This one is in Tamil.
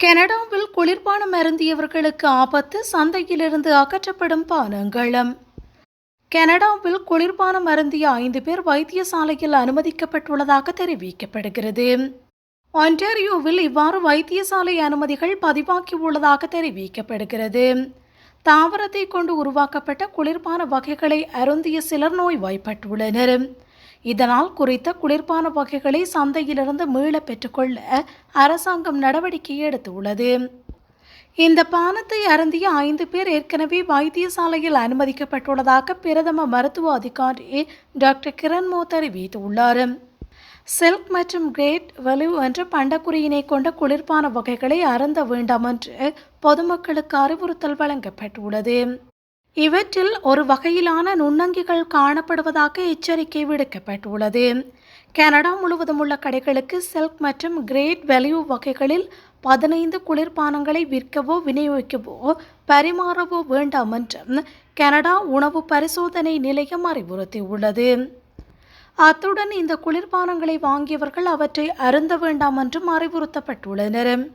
கனடாவில் குளிர்பானம் அருந்தியவர்களுக்கு ஆபத்து சந்தையிலிருந்து அகற்றப்படும் பானங்களும். கனடாவில் குளிர்பானம் அருந்திய ஐந்து பேர் வைத்தியசாலையில் அனுமதிக்கப்பட்டுள்ளதாக தெரிவிக்கப்படுகிறது. ஒன்டாரியோவில் இவ்வாறு வைத்தியசாலை அனுமதிகள் பதிவாகியுள்ளதாக தெரிவிக்கப்படுகிறது. தாவரத்தை கொண்டு உருவாக்கப்பட்ட குளிர்பான வகைகளை அருந்திய சிலர் நோய்வாய்ப்பட்டுள்ளனர். இதனால் குறித்த குளிர்பான வகைகளை சந்தையிலிருந்து மீள பெற்றுக்கொள்ள அரசாங்கம் நடவடிக்கை எடுத்துள்ளது. இந்த பானத்தை அருந்திய ஐந்து பேர் ஏற்கனவே வைத்தியசாலையில் அனுமதிக்கப்பட்டுள்ளதாக பிரதம மருத்துவ அதிகாரி டாக்டர் கிரண்மோ தெரிவித்துள்ளார். சில்க் மற்றும் கிரேட் வலு என்ற பண்டக்குறியினை கொண்ட குளிர்பான வகைகளை அருந்த வேண்டாம் என்று பொதுமக்களுக்கு அறிவுறுத்தல் வழங்கப்பட்டுள்ளது. இவற்றில் ஒரு வகையிலான நுண்ணங்கிகள் காணப்படுவதாக எச்சரிக்கை விடுக்கப்பட்டுள்ளது. கனடா முழுவதும் உள்ள கடைகளுக்கு சில்க் மற்றும் கிரேட் வேல்யூ வகைகளில் பதினைந்து குளிர்பானங்களை விற்கவோ விநியோகிக்கவோ பரிமாறவோ வேண்டாம் என்றும் கனடா உணவு பரிசோதனை நிலையம் அறிவுறுத்தியுள்ளது. அத்துடன் இந்த குளிர்பானங்களை வாங்கியவர்கள் அவற்றை அருந்த வேண்டாம் என்றும் அறிவுறுத்தப்பட்டுள்ளனர்.